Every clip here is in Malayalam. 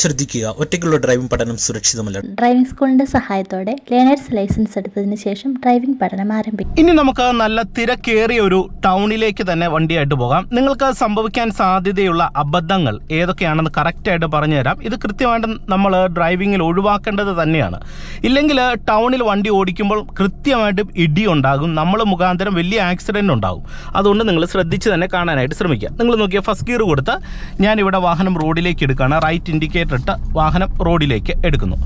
ശ്രദ്ധിക്കുക. ഒറ്റയ്ക്കുള്ള ഡ്രൈവിംഗ് പഠനം സുരക്ഷിതമല്ല. ഡ്രൈവിംഗ് സ്കൂളിന്റെ സഹായത്തോടെ ലേണേഴ്സ് ലൈസൻസ് എടുത്തതിന് ശേഷം ഡ്രൈവിംഗ് പഠനം ആരംഭിക്കും. ഇനി നമുക്ക് നല്ല തിരക്കേറിയ ഒരു ടൗണിലേക്ക് തന്നെ വണ്ടിയായിട്ട് പോകാം. നിങ്ങൾക്ക് സംഭവിക്കാൻ സാധ്യതയുള്ള അബദ്ധങ്ങൾ ഏതൊക്കെയാണെന്ന് കറക്റ്റായിട്ട് പറഞ്ഞുതരാം ഇത് കൃത്യമായിട്ട് നമ്മൾ ഡ്രൈവിംഗിൽ ഒഴിവാക്കേണ്ടത് തന്നെയാണ്. ഇല്ലെങ്കിൽ ടൗണിൽ വണ്ടി ഓടിക്കുമ്പോൾ കൃത്യമായിട്ടും ഇടി ഉണ്ടാകും. നമ്മൾ മുഖാന്തരം വലിയ ആക്സിഡന്റ് ഉണ്ടാകും. അതുകൊണ്ട് നിങ്ങൾ ശ്രദ്ധിച്ച് തന്നെ കാണാനായിട്ട് ശ്രമിക്കുക. നിങ്ങൾ നോക്കിയാൽ ഫസ്റ്റ് ഗിയർ കൊടുത്ത് ഞാനിവിടെ വാഹനം റോഡിലേക്ക് എടുക്കുകയാണ്. റൈറ്റ് ഇൻഡിക്കേറ്റർ ഇട്ട് വാഹനം റോഡിലേക്ക് എടുക്കുന്നു.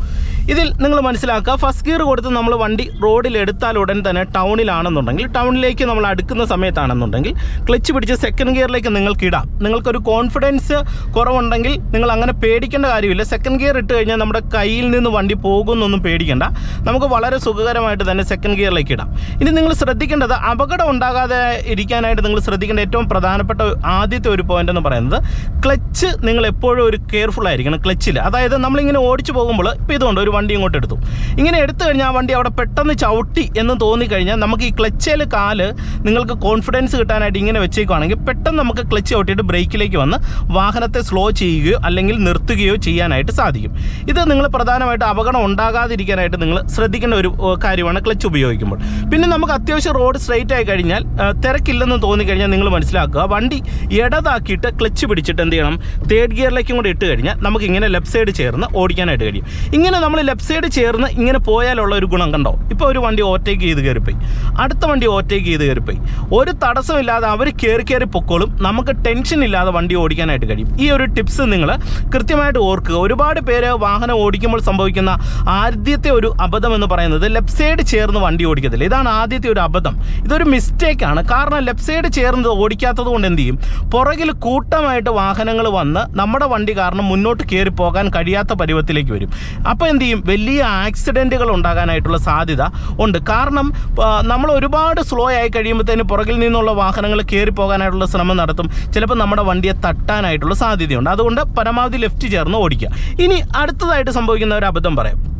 ഇതിൽ നിങ്ങൾ മനസ്സിലാക്കുക ഫസ്റ്റ് ഗിയർ കൊടുത്ത് നമ്മൾ വണ്ടി റോഡിൽ എടുത്താൽ ഉടൻ തന്നെ ടൗണിലാണെന്നുണ്ടെങ്കിൽ ടൗണിലേക്ക് നമ്മൾ അടുക്കുന്ന സമയത്താണെന്നുണ്ടെങ്കിൽ ക്ലച്ച് പിടിച്ച് സെക്കൻഡ് ഗിയറിലേക്ക് നിങ്ങൾക്ക് ഇടാം. നിങ്ങൾക്കൊരു കോൺഫിഡൻസ് കുറവുണ്ടെങ്കിൽ നിങ്ങൾ അങ്ങനെ പേടിക്കേണ്ട കാര്യമില്ല. സെക്കൻഡ് ഗിയർ ഇട്ട് കഴിഞ്ഞാൽ നമ്മുടെ കയ്യിൽ നിന്ന് വണ്ടി പോകുന്നൊന്നും പേടിക്കേണ്ട. നമുക്ക് വളരെ സുഖകരമായിട്ട് തന്നെ സെക്കൻഡ് ഗിയറിലേക്ക് ഇടാം. ഇനി നിങ്ങൾ ശ്രദ്ധിക്കേണ്ടത് അപകടം ഉണ്ടാകാതെ ഇരിക്കാനായിട്ട് നിങ്ങൾ ശ്രദ്ധിക്കേണ്ട ഏറ്റവും പ്രധാനപ്പെട്ട ആദ്യത്തെ ഒരു പോയിന്റ് എന്ന് പറയുന്നത് ക്ലച്ച് നിങ്ങൾ എപ്പോഴും ഒരു കെയർഫുൾ ആയിരിക്കണം. ക്ലച്ചിൽ അതായത് നമ്മളിങ്ങനെ ഓടിച്ചു പോകുമ്പോൾ ഇപ്പോൾ ഇതുകൊണ്ട് ഒരു വണ്ടി ഇങ്ങോട്ട് എടുത്തു. ഇങ്ങനെ എടുത്തു കഴിഞ്ഞാൽ ആ വണ്ടി അവിടെ പെട്ടെന്ന് ചവിട്ടി എന്ന് തോന്നിക്കഴിഞ്ഞാൽ നമുക്ക് ഈ ക്ലച്ചിൽ കാൽ നിങ്ങൾക്ക് കോൺഫിഡൻസ് കിട്ടാനായിട്ട് ഇങ്ങനെ വെച്ചേക്കുവാണെങ്കിൽ പെട്ടെന്ന് നമുക്ക് ക്ലച്ച് ചവിട്ടിയിട്ട് ബ്രേക്കിലേക്ക് വന്ന് വാഹനത്തെ സ്ലോ ചെയ്യുകയോ അല്ലെങ്കിൽ നിർത്തുകയോ ചെയ്യാനായിട്ട് സാധിക്കും. ഇത് നിങ്ങൾ പ്രധാനമായിട്ട് അപകടം ഉണ്ടാകാതിരിക്കാനായിട്ട് നിങ്ങൾ ശ്രദ്ധിക്കേണ്ട ഒരു കാര്യമാണ് ക്ലച്ച് ഉപയോഗിക്കുമ്പോൾ. പിന്നെ നമുക്ക് അത്യാവശ്യം റോഡ് സ്ട്രൈറ്റ് ആയി കഴിഞ്ഞാൽ തിരക്കില്ലെന്ന് തോന്നിക്കഴിഞ്ഞാൽ നിങ്ങൾ മനസ്സിലാക്കുക വണ്ടി ഇടതാക്കിയിട്ട് ക്ലച്ച് പിടിച്ചിട്ട് എന്ത് ചെയ്യണം തേർഡ് ഗിയറിലേക്കും കൂടെ ഇട്ട് കഴിഞ്ഞാൽ നമുക്ക് ഇങ്ങനെ ലെഫ്റ്റ് സൈഡ് ചേർന്ന് ഓടിക്കാനായിട്ട് കഴിയും. ഇങ്ങനെ നമ്മൾ ലെഫ്റ്റ് സൈഡ് ചേർന്ന് ഇങ്ങനെ പോയാലുള്ള ഒരു ഗുണം കണ്ടോ? ഇപ്പോൾ ഒരു വണ്ടി ഓവർടേക്ക് ചെയ്ത് കയറിപ്പോയി. അടുത്ത വണ്ടി ഓവർടേക്ക് ചെയ്ത് കയറിപ്പോയി. ഒരു തടസ്സമില്ലാതെ അവർ കയറി കയറി പൊക്കോളും. നമുക്ക് ടെൻഷൻ ഇല്ലാതെ വണ്ടി ഓടിക്കാനായിട്ട് കഴിയും. ഈ ഒരു ടിപ്സ് നിങ്ങൾ കൃത്യമായിട്ട് ഓർക്കുക. ഒരുപാട് പേര് വാഹനം ഓടിക്കുമ്പോൾ സംഭവിക്കുന്ന ആദ്യത്തെ ഒരു അബദ്ധം എന്ന് പറയുന്നത് ലെഫ്റ്റ് സൈഡ് ചേർന്ന് വണ്ടി ഓടിക്കത്തില്ല. ഇതാണ് ആദ്യത്തെ ഒരു അബദ്ധം. ഇതൊരു മിസ്റ്റേക്കാണ് കാരണം ലെഫ്റ്റ് സൈഡ് ചേർന്ന് ഓടിക്കാത്തത് കൊണ്ട് എന്ത് ചെയ്യും? പുറകിൽ കൂട്ടമായിട്ട് വാഹനങ്ങൾ വന്ന് നമ്മുടെ വണ്ടി കാരണം മുന്നോട്ട് കയറി പോകാൻ കഴിയാത്ത പരുവത്തിലേക്ക് വരും. അപ്പോൾ എന്ത് ചെയ്യും? വലിയ ആക്സിഡന്റുകൾ ഉണ്ടാകാനായിട്ടുള്ള സാധ്യത ഉണ്ട്. കാരണം നമ്മൾ ഒരുപാട് സ്ലോ ആയി കഴിയുമ്പോഴത്തേന് പുറകിൽ നിന്നുള്ള വാഹനങ്ങൾ കയറി പോകാനായിട്ടുള്ള ശ്രമം നടത്തും. ചിലപ്പോൾ നമ്മുടെ വണ്ടിയെ തട്ടാനായിട്ടുള്ള സാധ്യതയുണ്ട്. അതുകൊണ്ട് പരമാവധി ലെഫ്റ്റ് ചേർന്ന് ഓടിക്കുക. ഇനി അടുത്തതായിട്ട് സംഭവിക്കുന്ന ഒരു അബദ്ധം പറയാം.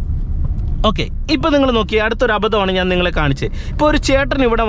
ഓക്കെ ഇപ്പോൾ നിങ്ങൾ നോക്കി അടുത്തൊരു അബദ്ധമാണ് ഞാൻ നിങ്ങളെ കാണിച്ചത് ഇപ്പോൾ ഒരു ചേട്ടൻ ഇവിടെ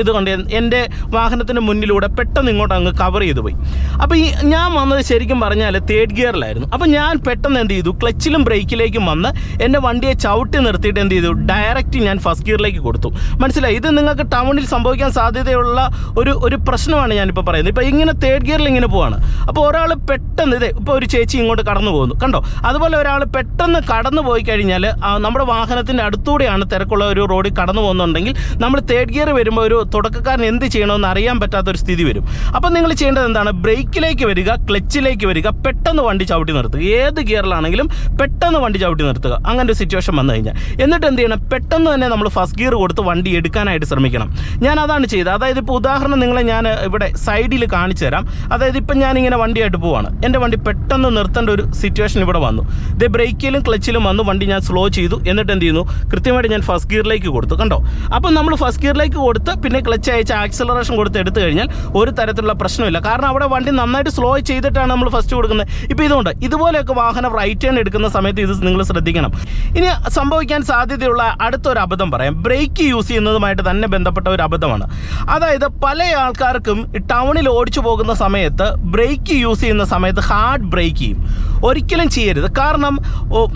ഇത് കൊണ്ട് എന്റെ വാഹനത്തിന് മുന്നിലൂടെ പെട്ടെന്ന് ഇങ്ങോട്ട് അങ്ങ് കവർ ചെയ്തു പോയി. അപ്പോൾ ഈ ഞാൻ വന്നത് ശരിക്കും പറഞ്ഞാൽ തേർഡ് ഗിയറിലായിരുന്നു അപ്പോൾ ഞാൻ പെട്ടെന്ന് എന്ത് ചെയ്തു? ക്ലച്ചിലും ബ്രേക്കിലേക്കും വന്ന് എന്റെ വണ്ടിയെ ചവിട്ടി നിർത്തിയിട്ട് എന്ത് ചെയ്തു? ഡയറക്റ്റ് ഞാൻ ഫസ്റ്റ് ഗിയറിലേക്ക് കൊടുത്തു. മനസ്സിലായി? ഇത് നിങ്ങൾക്ക് ടൗണിൽ സംഭവിക്കാൻ സാധ്യതയുള്ള ഒരു ഒരു പ്രശ്നമാണ് ഞാനിപ്പോൾ പറയുന്നത്. ഇപ്പോൾ ഇങ്ങനെ തേർഡ് ഗിയറിൽ ഇങ്ങനെ പോവാണ്. അപ്പോൾ ഒരാൾ പെട്ടെന്ന് ഇതേ ഇപ്പോൾ ഒരു ചേച്ചി ഇങ്ങോട്ട് കടന്നു പോകുന്നു. കണ്ടോ? അതുപോലെ ഒരാൾ പെട്ടെന്ന് കടന്നു പോയി കഴിഞ്ഞാൽ നമ്മുടെ വാഹനത്തിന്റെ അടുത്തൂടെയാണ് തിരക്കുള്ള ഒരു റോഡിൽ കടന്നു പോകുന്നുണ്ടെങ്കിൽ നമ്മൾ തേർഡ് ഗിയർ വരുമ്പോൾ ഒരു തുടക്കക്കാരൻ എന്ത് ചെയ്യണമെന്ന് അറിയാൻ പറ്റാത്ത ഒരു സ്ഥിതി വരും. അപ്പം നിങ്ങൾ ചെയ്യേണ്ടത് എന്താണ്? ബ്രേക്കിലേക്ക് വരിക ക്ലച്ചിലേക്ക് വരിക പെട്ടെന്ന് വണ്ടി ചവിട്ടി നിർത്തുക. ഏത് ഗിയറിലാണെങ്കിലും പെട്ടെന്ന് വണ്ടി ചവിട്ടി നിർത്തുക. അങ്ങനെ ഒരു സിറ്റുവേഷൻ വന്നു കഴിഞ്ഞാൽ. എന്നിട്ട് എന്ത് ചെയ്യണം? പെട്ടെന്ന് തന്നെ നമ്മൾ ഫസ്റ്റ് ഗിയർ കൊടുത്ത് വണ്ടി എടുക്കാനായിട്ട് ശ്രമിക്കണം. ഞാൻ അതാണ് ചെയ്തത്. അതായത് ഇപ്പോൾ ഉദാഹരണം നിങ്ങളെ ഞാൻ ഇവിടെ സൈഡിൽ കാണിച്ചു തരാം. അതായത് ഇപ്പം ഞാനിങ്ങനെ വണ്ടിയായിട്ട് പോവാണ്. എന്റെ വണ്ടി പെട്ടെന്ന് നിർത്തേണ്ട ഒരു സിറ്റുവേഷൻ ഇവിടെ വന്നു. ഇത് ബ്രേക്കിലും ക്ലച്ചിലും വന്നു വണ്ടി ഞാൻ സ്ലോ ചെയ്തു. എന്നിട്ട് എന്ത് ചെയ്യുന്നു? കൃത്യമായിട്ട് ഞാൻ ഫസ്റ്റ് ഗിയറിലേക്ക് കൊടുത്തു. കണ്ടോ? അപ്പം നമ്മൾ ഫസ്റ്റ് ഗിയറിലേക്ക് കൊടുത്ത് പിന്നെ ക്ലച്ച് അയച്ച് ആക്സലറേഷൻ കൊടുത്ത് എടുത്തു കഴിഞ്ഞാൽ ഒരു തരത്തിലുള്ള പ്രശ്നമില്ല. കാരണം അവിടെ വണ്ടി നന്നായിട്ട് സ്ലോ ചെയ്തിട്ടാണ് നമ്മൾ ഫസ്റ്റ് കൊടുക്കുന്നത്. ഇപ്പോൾ ഇതുകൊണ്ട് ഇതുപോലെയൊക്കെ വാഹനം റൈറ്റ് ടേൺ എടുക്കുന്ന സമയത്ത് ഇത് നിങ്ങൾ ശ്രദ്ധിക്കണം. ഇനി സംഭവിക്കാൻ സാധ്യതയുള്ള അടുത്തൊരു അബദ്ധം പറയാം. ബ്രേക്ക് യൂസ് ചെയ്യുന്നതുമായിട്ട് തന്നെ ബന്ധപ്പെട്ട ഒരു അബദ്ധമാണ്. അതായത് പല ആൾക്കാർക്കും ടൗണിൽ ഓടിച്ചു പോകുന്ന സമയത്ത് ബ്രേക്ക് യൂസ് ചെയ്യുന്ന സമയത്ത് ഹാർഡ് ബ്രേക്ക് ചെയ്യും. ഒരിക്കലും ചെയ്യരുത്. കാരണം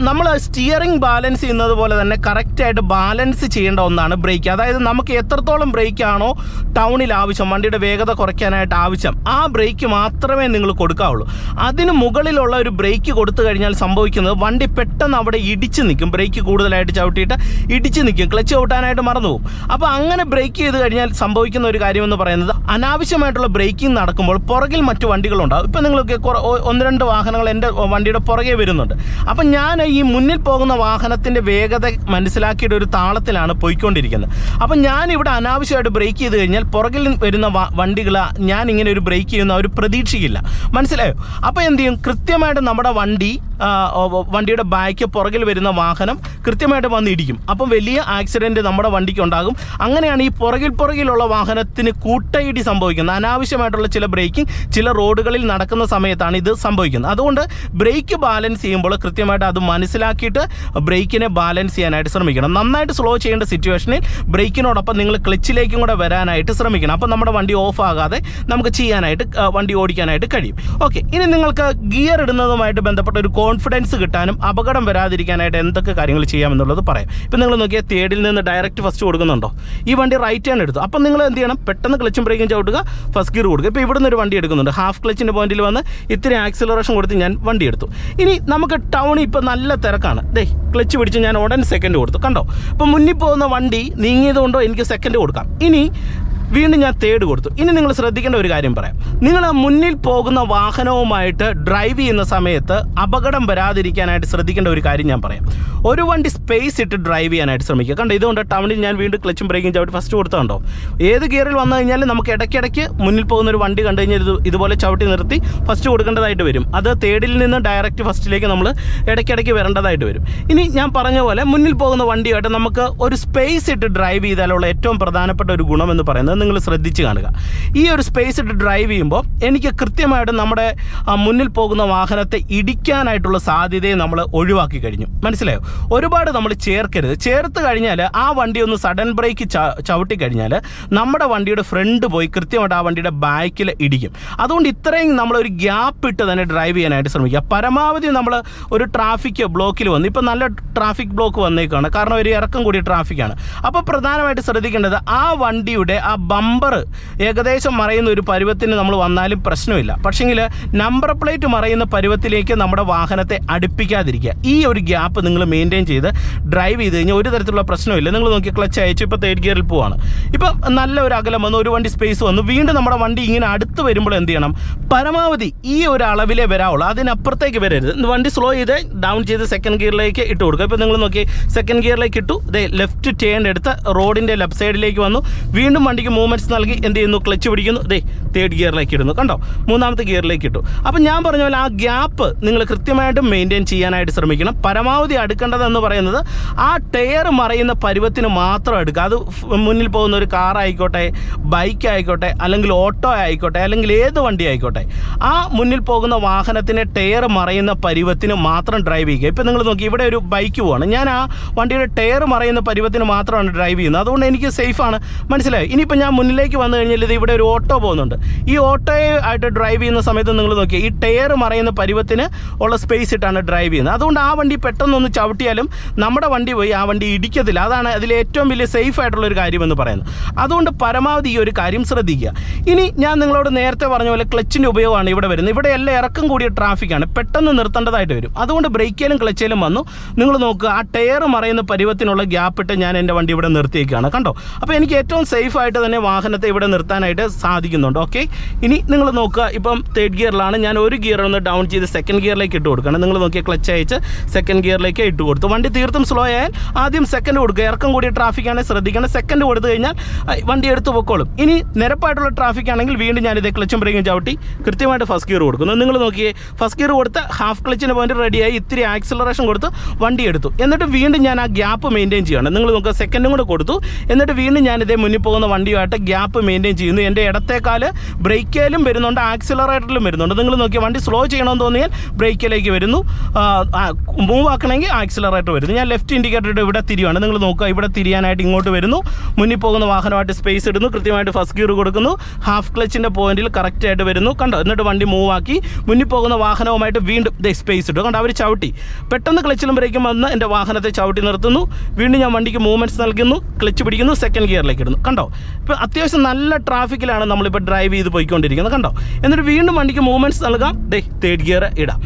നമ്മൾ സ്റ്റിയറിംഗ് ബാലൻസ് ചെയ്യുന്നത് പോലെ തന്നെ കറക്റ്റായിട്ട് ബാലൻസ് ചെയ്യേണ്ട ഒന്നാണ് ബ്രേക്ക് അതായത് നമുക്ക് എത്രത്തോളം ബ്രേക്ക് ആണോ ടൗണിൽ ആവശ്യം വണ്ടിയുടെ വേഗത കുറയ്ക്കാനായിട്ട് ആവശ്യം ആ ബ്രേക്ക് മാത്രമേ നിങ്ങൾ കൊടുക്കാവുള്ളൂ. അതിന് മുകളിലുള്ള ഒരു ബ്രേക്ക് കൊടുത്തു കഴിഞ്ഞാൽ സംഭവിക്കുന്നത് വണ്ടി പെട്ടെന്ന് അവിടെ ഇടിച്ച് നിൽക്കും. ബ്രേക്ക് കൂടുതലായിട്ട് ചവിട്ടിയിട്ട് ഇടിച്ച് നിൽക്കും. ക്ലച്ച് ചവിട്ടാനായിട്ട് മറന്നു പോകും. അപ്പോൾ അങ്ങനെ ബ്രേക്ക് ചെയ്ത് കഴിഞ്ഞാൽ സംഭവിക്കുന്ന ഒരു കാര്യമെന്ന് പറയുന്നത് അനാവശ്യമായിട്ടുള്ള ബ്രേക്കിംഗ് നടക്കുമ്പോൾ പുറകിൽ മറ്റു വണ്ടികളുണ്ടാവും. ഇപ്പം നിങ്ങൾക്ക് ഒന്ന് രണ്ട് വാഹനങ്ങൾ എന്റെ വണ്ടിയുടെ പുറകെ വരുന്നുണ്ട്. അപ്പം ഞാൻ ഈ മുന്നിൽ പോകുന്ന വാഹനത്തിന്റെ വേഗത മനസ്സിലാക്കിയിട്ട് ഒരു താളത്തിലാണ് പോയിക്കൊണ്ടിരിക്കുന്നത്. അപ്പം ഞാൻ ഇവിടെ അനാവശ്യമായിട്ട് ബ്രേക്ക് ചെയ്ത് കഴിഞ്ഞാൽ പുറകിൽ വരുന്ന വണ്ടികൾ ഞാൻ ഇങ്ങനെ ഒരു ബ്രേക്ക് ചെയ്യുന്ന അവർ പ്രതീക്ഷിക്കില്ല മനസ്സിലായോ? അപ്പോൾ എന്ത് ചെയ്യും? കൃത്യമായിട്ട് നമ്മുടെ വണ്ടി വണ്ടിയുടെ ബാക്ക് പുറകിൽ വരുന്ന വാഹനം കൃത്യമായിട്ട് വന്നിടിക്കും. അപ്പം വലിയ ആക്സിഡന്റ് നമ്മുടെ വണ്ടിക്ക് ഉണ്ടാകും. അങ്ങനെയാണ് ഈ പുറകിൽ പുറകിലുള്ള വാഹനത്തിന് കൂട്ടയിടി സംഭവിക്കുന്നത്. അനാവശ്യമായിട്ടുള്ള ചില ബ്രേക്കിംഗ് ചില റോഡുകളിൽ നടക്കുന്ന സമയത്താണ് ഇത് സംഭവിക്കുന്നത്. അതുകൊണ്ട് ബ്രേക്ക് ബാലൻസ് ചെയ്യുമ്പോൾ കൃത്യമായിട്ട് അത് മനസ്സിലാക്കിയിട്ട് ബ്രേക്കിനെ ബാലൻസ് ചെയ്യാനായിട്ട് ശ്രമിക്കണം. നന്നായിട്ട് സ്ലോ ചെയ്യേണ്ട സിറ്റുവേഷനിൽ ബ്രേക്കിനോടൊപ്പം നിങ്ങൾ ക്ലച്ചിലേക്കും കൂടെ വരാനായിട്ട് ശ്രമിക്കണം. അപ്പോൾ നമ്മുടെ വണ്ടി ഓഫ് ആകാതെ നമുക്ക് ചെയ്യാനായിട്ട് വണ്ടി ഓടിക്കാനായിട്ട് കഴിയും. ഓക്കെ ഇനി നിങ്ങൾക്ക് ഗിയർ ഇടുന്നതുമായിട്ട് ബന്ധപ്പെട്ട ഒരു കോൺഫിഡൻസ് കിട്ടാനും അപകടം വരാതിരിക്കാനായിട്ട് എന്തൊക്കെ കാര്യങ്ങൾ ചെയ്യാമെന്നുള്ളത് പറയാം. ഇപ്പം നിങ്ങൾ നോക്കിയാൽ തേർഡിൽ നിന്ന് ഡയറക്റ്റ് ഫസ്റ്റ് കൊടുക്കുന്നുണ്ടോ? ഈ വണ്ടി റൈറ്റ് ഹാൻഡ് എടുത്തു. അപ്പം നിങ്ങൾ എന്ത് ചെയ്യണം? പെട്ടെന്ന് ക്ലച്ചും ബ്രേക്കും ചവിട്ടുക ഫസ്റ്റ് ഗിയർ കൊടുക്കുക. ഇപ്പോൾ ഇവിടുന്ന് ഒരു വണ്ടി എടുക്കുന്നുണ്ട്. ഹാഫ് ക്ലച്ചിന്റെ പോയിന്റിൽ വന്ന് ഇത്തിരി ആക്സിലറേഷൻ കൊടുത്ത് ഞാൻ വണ്ടി എടുത്തു. ഇനി നമുക്ക് ടൗണിൽ ഇപ്പോൾ നല്ല തിരക്കാണ്. ദേ ക്ലച്ച് പിടിച്ച് ഞാൻ ഉടൻ സെക്കൻഡ് കൊടുത്തു. കണ്ടോ? അപ്പോൾ മുന്നിൽ പോകുന്ന വണ്ടി നീങ്ങിയത് കൊണ്ടോ എനിക്ക് സെക്കൻഡ് കൊടുക്കാം. ഇനി വീണ്ടും ഞാൻ തേർഡ് കൊടുത്തു. ഇനി നിങ്ങൾ ശ്രദ്ധിക്കേണ്ട ഒരു കാര്യം പറയാം. നിങ്ങൾ മുന്നിൽ പോകുന്ന വാഹനവുമായിട്ട് ഡ്രൈവ് ചെയ്യുന്ന സമയത്ത് അപകടം വരാതിരിക്കാനായിട്ട് ശ്രദ്ധിക്കേണ്ട ഒരു കാര്യം ഞാൻ പറയാം. ഒരു വണ്ടി സ്പേസ് ഇട്ട് ഡ്രൈവ് ചെയ്യാനായിട്ട് ശ്രമിക്കുക. കണ്ടോ ഇതുകൊണ്ട് ടൗണിൽ ഞാൻ വീണ്ടും ക്ലച്ചും ബ്രേക്കും ചവിട്ടി ഫസ്റ്റ് കൊടുത്തുണ്ടോ ഏത് ഗിയറിൽ വന്നു കഴിഞ്ഞാൽ നമുക്ക് ഇടയ്ക്കിടയ്ക്ക് മുന്നിൽ പോകുന്ന ഒരു വണ്ടി കണ്ടു കഴിഞ്ഞാൽ ഇത് ഇതുപോലെ ചവിട്ടി നിർത്തി ഫസ്റ്റ് കൊടുക്കേണ്ടതായിട്ട് വരും. അത് തേർഡിൽ നിന്ന് ഡയറക്റ്റ് ഫസ്റ്റിലേക്ക് നമ്മൾ ഇടയ്ക്കിടയ്ക്ക് വരേണ്ടതായിട്ട് വരും. ഇനി ഞാൻ പറഞ്ഞ പോലെ മുന്നിൽ പോകുന്ന വണ്ടിയായിട്ട് നമുക്ക് ഒരു സ്പേസ് ഇട്ട് ഡ്രൈവ് ചെയ്താലുള്ള ഏറ്റവും പ്രധാനപ്പെട്ട ഒരു ഗുണമെന്ന് പറയുന്നത് നിങ്ങൾ ശ്രദ്ധിച്ച് കാണുക. ഈ ഒരു സ്പേസ് ഇട്ട് ഡ്രൈവ് ചെയ്യുമ്പോൾ എനിക്ക് കൃത്യമായിട്ട് നമ്മുടെ മുന്നിൽ പോകുന്ന വാഹനത്തെ ഇടിക്കാനായിട്ടുള്ള സാധ്യതയെ നമ്മൾ ഒഴിവാക്കി കഴിഞ്ഞു. മനസ്സിലായോ? ഒരുപാട് നമ്മൾ ചേർക്കരുത്. ചേർത്ത് കഴിഞ്ഞാൽ ആ വണ്ടി ഒന്ന് സഡൻ ബ്രേക്ക് ചവിട്ടി കഴിഞ്ഞാൽ നമ്മുടെ വണ്ടിയുടെ ഫ്രണ്ട് പോയി കൃത്യമായിട്ട് ആ വണ്ടിയുടെ ബാക്കിൽ ഇടിക്കും. അതുകൊണ്ട് ഇത്രയും നമ്മളൊരു ഗ്യാപ്പ് ഇട്ട് തന്നെ ഡ്രൈവ് ചെയ്യാനായിട്ട് ശ്രമിക്കുക. പരമാവധി നമ്മൾ ഒരു ട്രാഫിക് ബ്ലോക്കിൽ വന്നു ഇപ്പം നല്ല ട്രാഫിക് ബ്ലോക്ക് വന്നേക്കാണ്. കാരണം ഒരു ഇറക്കം കൂടിയ ട്രാഫിക്കാണ് അപ്പോൾ പ്രധാനമായിട്ട് ശ്രദ്ധിക്കേണ്ടത് ആ വണ്ടിയുടെ ആ ബമ്പർ ഏകദേശം മറയുന്ന ഒരു പരുവത്തിന് നമ്മൾ വന്നാലും പ്രശ്നമില്ല. പക്ഷേങ്കിൽ നമ്പർ പ്ലേറ്റ് മറയുന്ന പരുവത്തിലേക്ക് നമ്മുടെ വാഹനത്തെ അടുപ്പിക്കാതിരിക്കുക. ഈ ഒരു ഗ്യാപ്പ് നിങ്ങൾ മെയിന്റെയിൻ ചെയ്ത് ഡ്രൈവ് ചെയ്ത് കഴിഞ്ഞാൽ ഒരു തരത്തിലുള്ള പ്രശ്നമില്ല. നിങ്ങൾ നോക്കി ക്ലച്ച് അയച്ചു ഇപ്പോൾ തേർഡ് ഗിയറിൽ പോവാണ്. ഇപ്പം നല്ല ഒരു അകലം വന്നു ഒരു വണ്ടി സ്പേസ് വന്നു വീണ്ടും നമ്മുടെ വണ്ടി ഇങ്ങനെ അടുത്ത് വരുമ്പോൾ എന്ത് ചെയ്യണം? പരമാവധി ഈ ഒരു അളവിലേ വരാവുള്ളൂ. അതിനപ്പുറത്തേക്ക് വരരുത്. വണ്ടി സ്ലോ ചെയ്ത് ഡൗൺ ചെയ്ത് സെക്കൻഡ് ഗിയറിലേക്ക് ഇട്ട് കൊടുക്കുക. ഇപ്പോൾ നിങ്ങൾ നോക്കി സെക്കൻഡ് ഗിയറിലേക്ക് ഇട്ടു. ഇതേ ലെഫ്റ്റ് ടേൺ എടുത്ത് റോഡിന്റെ ലെഫ്റ്റ് സൈഡിലേക്ക് വന്നു. വീണ്ടും വണ്ടിക്ക് മൂവ്മെന്റ്സ് നൽകി എന്ത് ചെയ്യുന്നു? ക്ലച്ച് പിടിക്കുന്നു. ദേ തേർഡ് ഗിയറിലേക്ക് ഇടുന്നു. കണ്ടോ? മൂന്നാമത്തെ ഗിയറിലേക്ക് ഇട്ടു. അപ്പം ഞാൻ പറഞ്ഞ പോലെ ആ ഗ്യാപ്പ് നിങ്ങൾ കൃത്യമായിട്ടും മെയിന്റെയിൻ ചെയ്യാനായിട്ട് ശ്രമിക്കണം. പരമാവധി അടുക്കേണ്ടതെന്ന് പറയുന്നത് ആ ടയർ മറയുന്ന പരുവത്തിന് മാത്രം എടുക്കുക. അത് മുന്നിൽ പോകുന്ന ഒരു കാർ ആയിക്കോട്ടെ ബൈക്ക് ആയിക്കോട്ടെ അല്ലെങ്കിൽ ഓട്ടോ ആയിക്കോട്ടെ അല്ലെങ്കിൽ ഏത് വണ്ടി ആയിക്കോട്ടെ ആ മുന്നിൽ പോകുന്ന വാഹനത്തിന് ടയർ മറയുന്ന പരുവത്തിന് മാത്രം ഡ്രൈവ് ചെയ്യുക. ഇപ്പം നിങ്ങൾ നോക്കി ഇവിടെ ഒരു ബൈക്ക് പോവാണ്. ഞാൻ ആ വണ്ടിയുടെ ടയർ മറയുന്ന പരുവത്തിന് മാത്രമാണ് ഡ്രൈവ് ചെയ്യുന്നത്. അതുകൊണ്ട് എനിക്ക് സേഫാണ് മനസ്സിലായി? ഇനിയിപ്പോൾ ഞാൻ മുന്നിലേക്ക് വന്നു കഴിഞ്ഞാൽ ഇത് ഇവിടെ ഒരു ഓട്ടോ പോകുന്നുണ്ട്. ഈ ഓട്ടോയെ ആയിട്ട് ഡ്രൈവ് ചെയ്യുന്ന സമയത്ത് നിങ്ങൾ നോക്കിയാൽ ഈ ടയർ മറയുന്ന പരുവത്തിന് ഉള്ള സ്പേസ് ഇട്ടാണ് ഡ്രൈവ് ചെയ്യുന്നത്. അതുകൊണ്ട് ആ വണ്ടി പെട്ടെന്നൊന്ന് ചവിട്ടിയാലും നമ്മുടെ വണ്ടി പോയി ആ വണ്ടി ഇടിക്കത്തില്ല. അതാണ് അതിൽ ഏറ്റവും വലിയ സേഫ് ആയിട്ടുള്ള ഒരു കാര്യമെന്ന് പറയുന്നത്. അതുകൊണ്ട് പരമാവധി ഈ ഒരു കാര്യം ശ്രദ്ധിക്കുക. ഇനി ഞാൻ നിങ്ങളോട് നേരത്തെ പറഞ്ഞ പോലെ ക്ലച്ചിന്റെ ഉപയോഗമാണ് ഇവിടെ വരുന്നത്. ഇവിടെ എല്ലാം ഇറക്കം കൂടിയ ട്രാഫിക്കാണ് പെട്ടെന്ന് നിർത്തേണ്ടതായിട്ട് വരും. അതുകൊണ്ട് ബ്രേക്കിലും ക്ലച്ചിലും വന്നു. നിങ്ങൾ നോക്കുക ആ ടയർ മറയുന്ന പരുവത്തിനുള്ള ഗ്യാപ്പ് ഇട്ട് ഞാൻ എന്റെ വണ്ടി ഇവിടെ നിർത്തിയേക്കാണ്. കണ്ടോ? അപ്പോൾ എനിക്ക് ഏറ്റവും സേഫ് ആയിട്ട് തന്നെ വാഹനത്തെ ഇവിടെ നിർത്താനായിട്ട് സാധിക്കുന്നുണ്ട്. ഓക്കെ ഇനി നിങ്ങൾ നോക്കുക ഇപ്പം തേർഡ് ഗിയറിലാണ് ഞാൻ ഒരു ഗിയർ ഒന്ന് ഡൗൺ ചെയ്ത് സെക്കൻഡ് ഗിയറിലേക്ക് ഇട്ട് കൊടുക്കണം നിങ്ങൾ നോക്കിയ ക്ലച്ച് അയച്ച് സെക്കൻഡ് ഗിയറിലേക്ക് ഇട്ട് കൊടുത്തു. വണ്ടി തീർത്തും സ്ലോ ആയാൽ ആദ്യം സെക്കൻഡ് കൊടുക്കുക. ഇറക്കം കൂടിയ ട്രാഫിക് ആണെങ്കിൽ ശ്രദ്ധിക്കണം. സെക്കൻഡ് കൊടുത്തു കഴിഞ്ഞാൽ വണ്ടി എടുത്ത് പൊക്കോളും. ഇനി നിരപ്പായിട്ടുള്ള ട്രാഫിക് ആണെങ്കിൽ വീണ്ടും ഞാനിത് ക്ലച്ചും ബ്രേക്കും ചവിട്ടി കൃത്യമായിട്ട് ഫസ്റ്റ് ഗിയർ കൊടുക്കുന്നു. നിങ്ങൾ നോക്കിയേ ഫസ്റ്റ് ഗിയർ കൊടുത്ത് ഹാഫ് ക്ലച്ചിന് പോയിന്റ് റെഡിയായി ഇത്തിരി ആക്സിലറേഷൻ കൊടുത്ത് വണ്ടി എടുത്തു. എന്നിട്ട് വീണ്ടും ഞാൻ ആ ഗ്യാപ്പ് മെയിന്റെയിൻ ചെയ്യണം നിങ്ങൾ നോക്കുക സെക്കൻഡും കൂടെ കൊടുത്തു. എന്നിട്ട് വീണ്ടും ഞാൻ ഇതേ മുന്നിൽ പോകുന്ന വണ്ടിയുമായിട്ട് ഗ്യാപ്പ് മെയിന്റെയിൻ ചെയ്യുന്നു. എന്റെ ഇടത്തേക്കാൽ ബ്രേക്കിലും വരുന്നുണ്ട് ആക്സിലറേറ്ററിലും വരുന്നുണ്ട്. നിങ്ങൾ നോക്കിയാൽ വണ്ടി സ്ലോ ചെയ്യണമെന്ന് തോന്നിയാൽ ബ്രേക്കിലേക്ക് വരുന്നു. മൂവ് ആക്കണമെങ്കിൽ ആക്സിലറേറ്റർ വരുന്നു. ഞാൻ ലെഫ്റ്റ് ഇൻഡിക്കേറ്റർ ഇവിടെ തിരിയുവാണ്. നിങ്ങൾ നോക്കുക ഇവിടെ തിരിയാനായിട്ട് ഇങ്ങോട്ട് വരുന്നു. മുന്നിൽ പോകുന്ന വാഹനമായിട്ട് സ്പേസ് ഇടുന്നു. കൃത്യമായിട്ട് ഫസ്റ്റ് ഗിയർ കൊടുക്കുന്നു. ഹാഫ് ക്ലച്ചിന്റെ പോയിന്റിൽ കറക്റ്റായിട്ട് വരുന്നു. കണ്ടോ? എന്നിട്ട് വണ്ടി മൂവ് ആക്കി. മുന്നിൽ പോകുന്ന വാഹനവുമായിട്ട് വീണ്ടും ദേ സ്പേസ് ഇട്ടു. കണ്ടോ? അവർ ചവിട്ടി. പെട്ടെന്ന് ക്ലച്ചിലും ബ്രേക്കും വന്ന് എന്റെ വാഹനത്തെ ചവിട്ടി നിർത്തുന്നു. വീണ്ടും ഞാൻ വണ്ടിക്ക് മൂവ്മെന്റ്സ് നൽകുന്നു. ക്ലച്ച് പിടിക്കുന്നു. സെക്കൻഡ് ഗിയറിലേക്ക് ഇടുന്നു. കണ്ടോ? ഇപ്പോൾ അത്യാവശ്യം നല്ല ട്രാഫിക്കിലാണ് നമ്മളിപ്പോൾ ഡ്രൈവ് ചെയ്ത് പോയിക്കൊണ്ടിരിക്കുന്നത്. കണ്ടോ? എന്നിട്ട് വീണ്ടും വണ്ടിക്ക് മൂവ്മെന്റ്സ് നൽകാം. ദേ തേർഡ് ഗിയർ ഇടാം.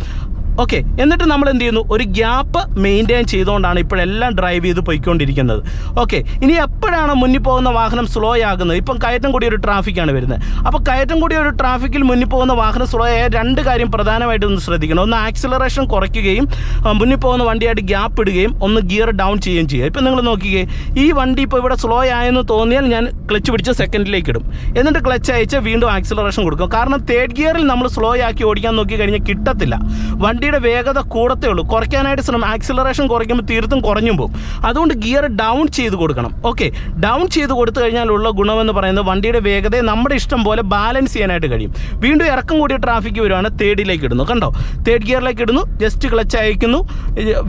ഓക്കെ എന്നിട്ട് നമ്മൾ എന്ത് ചെയ്യുന്നു? ഒരു ഗ്യാപ്പ് മെയിന്റെയിൻ ചെയ്തുകൊണ്ടാണ് ഇപ്പോഴെല്ലാം ഡ്രൈവ് ചെയ്ത് പോയിക്കൊണ്ടിരിക്കുന്നത്. ഓക്കെ ഇനി എപ്പോഴാണ് മുന്നിൽ പോകുന്ന വാഹനം സ്ലോ ആകുന്നത്? ഇപ്പം കയറ്റം കൂടിയ ഒരു ട്രാഫിക്കാണ് വരുന്നത്. അപ്പോൾ കയറ്റം കൂടിയ ഒരു ട്രാഫിക്കിൽ മുന്നിൽ പോകുന്ന വാഹനം സ്ലോ ആയ രണ്ട് കാര്യം പ്രധാനമായിട്ട് ഒന്ന് ശ്രദ്ധിക്കണം. ഒന്ന് ആക്സിലറേഷൻ കുറയ്ക്കുകയും മുന്നിൽ പോകുന്ന വണ്ടിയായിട്ട് ഗ്യാപ്പ് ഇടുകയും ഒന്ന് ഗിയർ ഡൗൺ ചെയ്യുകയും ചെയ്യുക. ഇപ്പം നിങ്ങൾ നോക്കിക്കേ ഈ വണ്ടി ഇപ്പോൾ ഇവിടെ സ്ലോ ആയെന്ന് തോന്നിയാൽ ഞാൻ ക്ലച്ച് പിടിച്ച് സെക്കൻഡിലേക്ക് ഇടും. എന്നിട്ട് ക്ലച്ച് അയച്ച് വീണ്ടും ആക്സിലറേഷൻ കൊടുക്കും. കാരണം തേർഡ് ഗിയറിൽ നമ്മൾ സ്ലോ ആക്കി ഓടിക്കാൻ നോക്കി കഴിഞ്ഞാൽ കിട്ടത്തില്ല വണ്ടിയുടെ വേഗത കൂടത്തേ ഉള്ളൂ. കുറയ്ക്കാനായിട്ട് ശ്രമം ആക്സിലറേഷൻ കുറയ്ക്കുമ്പോൾ തീർത്തും കുറഞ്ഞു പോകും. അതുകൊണ്ട് ഗിയർ ഡൗൺ ചെയ്ത് കൊടുക്കണം. ഓക്കെ ഡൗൺ ചെയ്ത് കൊടുത്തു കഴിഞ്ഞാലുള്ള ഗുണമെന്ന് പറയുന്നത് വണ്ടിയുടെ വേഗതയെ നമ്മുടെ ഇഷ്ടം പോലെ ബാലൻസ് ചെയ്യാനായിട്ട് കഴിയും. വീണ്ടും ഇറക്കം കൂടിയ ട്രാഫിക്ക് വരുവാണ് തേർഡിലേക്ക് ഇടുന്നു. കണ്ടോ? തേർഡ് ഗിയറിലേക്ക് ഇടുന്നു. ജസ്റ്റ് ക്ലച്ച് അയക്കുന്നു.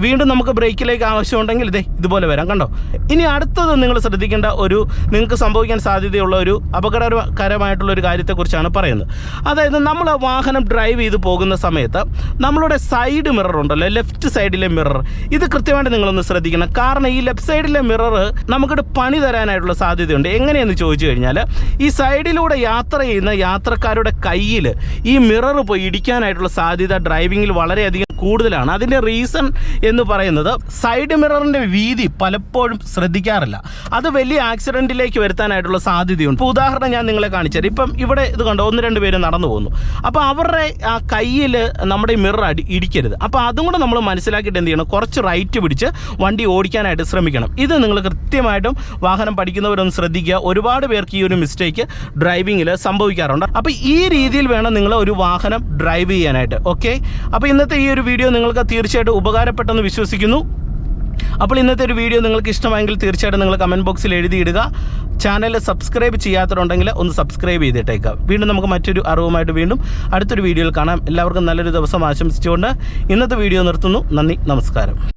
വീണ്ടും നമുക്ക് ബ്രേക്കിലേക്ക് ആവശ്യമുണ്ടെങ്കിൽ ഇതേ ഇതുപോലെ വരാം. കണ്ടോ? ഇനി അടുത്തത് നിങ്ങൾ ശ്രദ്ധിക്കേണ്ട ഒരു നിങ്ങൾക്ക് സംഭവിക്കാൻ സാധ്യതയുള്ള ഒരു അപകടകരമായിട്ടുള്ള ഒരു കാര്യത്തെക്കുറിച്ചാണ് പറയുന്നത്. അതായത് നമ്മൾ വാഹനം ഡ്രൈവ് ചെയ്ത് പോകുന്ന സമയത്ത് നമ്മളുടെ സൈഡ് മിറർ ഉണ്ടല്ലോ ലെഫ്റ്റ് സൈഡിലെ മിറർ ഇത് കൃത്യമായിട്ട് നിങ്ങളൊന്ന് ശ്രദ്ധിക്കണം. കാരണം ഈ ലെഫ്റ്റ് സൈഡിലെ മിറർ നമുക്കിട്ട് പണി തരാനായിട്ടുള്ള സാധ്യതയുണ്ട്. എങ്ങനെയെന്ന് ചോദിച്ചു കഴിഞ്ഞാൽ ഈ സൈഡിലൂടെ യാത്ര ചെയ്യുന്ന യാത്രക്കാരുടെ കയ്യിൽ ഈ മിറർ പോയി ഇടിക്കാനായിട്ടുള്ള സാധ്യത ഡ്രൈവിങ്ങിൽ വളരെയധികം കൂടുതലാണ്. അതിന്റെ റീസൺ എന്ന് പറയുന്നത് സൈഡ് മിററിന്റെ വീതി പലപ്പോഴും ശ്രദ്ധിക്കാറില്ല. അത് വലിയ ആക്സിഡന്റിലേക്ക് വരുത്താനായിട്ടുള്ള സാധ്യതയുണ്ട്. ഇപ്പോൾ ഉദാഹരണം ഞാൻ നിങ്ങളെ കാണിച്ചത് ഇപ്പം ഇവിടെ ഇത് കണ്ടോ? ഒന്ന് രണ്ട് പേര് നടന്നു പോകുന്നു. അപ്പോൾ അവരുടെ ആ കയ്യിൽ നമ്മുടെ മിറർ അടി ഇടിക്കരുത്. അപ്പോൾ അതും കൂടെ നമ്മൾ മനസ്സിലാക്കിയിട്ട് എന്ത് ചെയ്യണം? കുറച്ച് റൈറ്റ് പിടിച്ച് വണ്ടി ഓടിക്കാനായിട്ട് ശ്രമിക്കണം. ഇത് നിങ്ങൾ കൃത്യമായിട്ടും വാഹനം പഠിക്കുന്നവരൊന്ന് ശ്രദ്ധിക്കുക. ഒരുപാട് പേർക്ക് ഈ ഒരു മിസ്റ്റേക്ക് ഡ്രൈവിങ്ങിൽ സംഭവിക്കാറുണ്ട്. അപ്പോൾ ഈ രീതിയിൽ വേണം നിങ്ങൾ ഒരു വാഹനം ഡ്രൈവ് ചെയ്യാനായിട്ട്. ഓക്കെ അപ്പോൾ ഇന്നത്തെ ഈ ഒരു വീഡിയോ നിങ്ങൾക്ക് തീർച്ചയായിട്ടും ഉപകാരപ്പെട്ടെന്ന് വിശ്വസിക്കുന്നു. അപ്പോൾ ഇന്നത്തെ ഒരു വീഡിയോ നിങ്ങൾക്ക് ഇഷ്ടമായെങ്കിൽ തീർച്ചയായിട്ടും നിങ്ങൾ കമന്റ് ബോക്സിൽ എഴുതിയിടുക. ചാനൽ സബ്സ്ക്രൈബ് ചെയ്യാത്തതുണ്ടെങ്കിൽ ഒന്ന് സബ്സ്ക്രൈബ് ചെയ്തിട്ടേക്കാം. വീണ്ടും നമുക്ക് മറ്റൊരു അറിവുമായിട്ട് വീണ്ടും അടുത്തൊരു വീഡിയോയിൽ കാണാം. എല്ലാവർക്കും നല്ലൊരു ദിവസം ആശംസിച്ചുകൊണ്ട് ഇന്നത്തെ വീഡിയോ നിർത്തുന്നു. നന്ദി നമസ്കാരം.